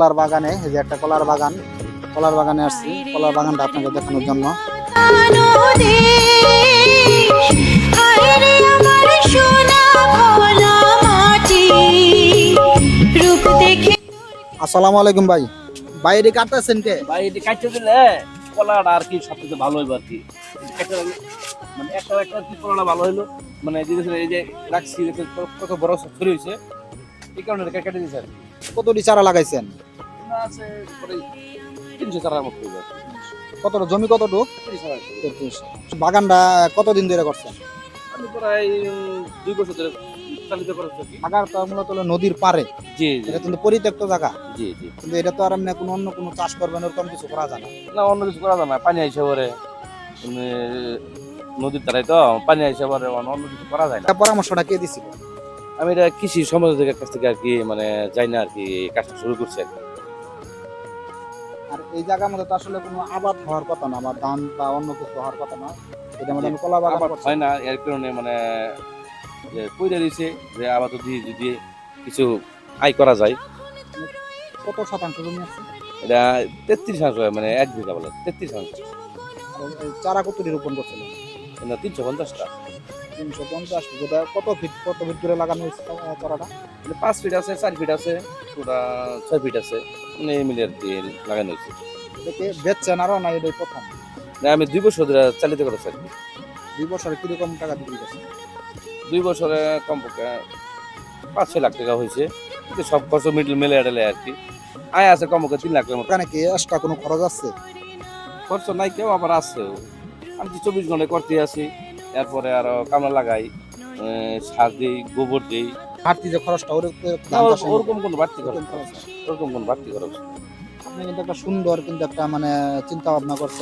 কলার বাগানে এই যে একটা কলার বাগান কলার বাগানে আসছি। কলার বাগানটা আপনাকে দেখানোর জন্য। আসসালামু আলাইকুম ভাই। বাইরে কাটতেছেন কে? ভাই এটি কাটতে দিলে কলাটা আর কি সবথেকে ভালো হইব আর কি। মানে একটা একটা কি কলাটা ভালো হইল। মানে যে এই যে রাখছি কত- কত বড় ছড়ি হয়েছে এই কারণে কেটে দিয়েছে আর কি। কতটি চারা লাগাইছেন? আছে তিনশো চারার মতো কতটা? জমি কতটুক। তেত্রিশ। বাগানটা কতদিন ধরে করছেন? আমি প্রায় দুই বছর ধরে চালিত করেছি মূলত হলো নদীর পারে জি এটা কিন্তু পরিত্যক্ত জায়গা। জি জি। কিন্তু এটা তো আর এমনি কোনো অন্য কোনো চাষ করবেন ওরকম কিছু করা যায় না। না অন্য কিছু করা যায় না। পানি আইসে পরে। উম, নদীর তারাই তো পানি আইসে পরে অন্য কিছু করা যায় না। পরামর্শটা কে দিছিল? আমি এটা কৃষি সমাজ থেকে কাছ থেকে আর কি মানে যাই না আর কি কাজটা শুরু করছি আর কি। আর এই জায়গার মধ্যে তো আসলে কোনো আবাদ হওয়ার কথা না বা ধান বা অন্য কিছু হওয়ার কথা না। এটা মধ্যে কলা বাগান হয় না এর কারণে মানে যে কইরা দিছে যে আবাদ যদি যদি কিছু আয় করা যায়। কত শতাংশ জমি আছে? এটা তেত্রিশ শতাংশ মানে এক বিঘা বলে তেত্রিশ শতাংশ। চারা কতটি রোপণ করছিলেন মানে তিনশো পঞ্চাশটা। তিনশো পঞ্চাশ যেটা কত ফিট কত ফিট করে লাগানো হয়েছে চারাটা মানে পাঁচ ফিট আছে চার ফিট আছে ওটা ছয় ফিট আছে মানে এই মিলে দিয়ে লাগানো হয়েছে। এটাকে বেচছেন আরও না এটাই প্রথম? না, আমি দুই বছর ধরে চালিত করেছি আর কি। দুই বছরে কীরকম টাকা বিক্রি করছেন? দুই বছরে কমপক্ষে পাঁচ ছয় লাখ টাকা হয়েছে। কিন্তু সব খরচ মিডল মেলে এডেলে আর কি। আয় আছে কমপক্ষে তিন লাখের মতো। ওখানে কি এক্সট্রা কোনো খরচ আছে? খরচ নাই কেউ আবার আছে। আমি তো চব্বিশ ঘন্টায় করতে আছি। এরপরে আরও কামলা লাগাই সার দিই গোবর দিই। বাড়তি যে খরচটা ওর ওরকম কোনো বাড়তি খরচ ওরকম কোনো বাড়তি খরচ আপনি কিন্তু একটা সুন্দর কিন্তু একটা মানে চিন্তা ভাবনা করছেন।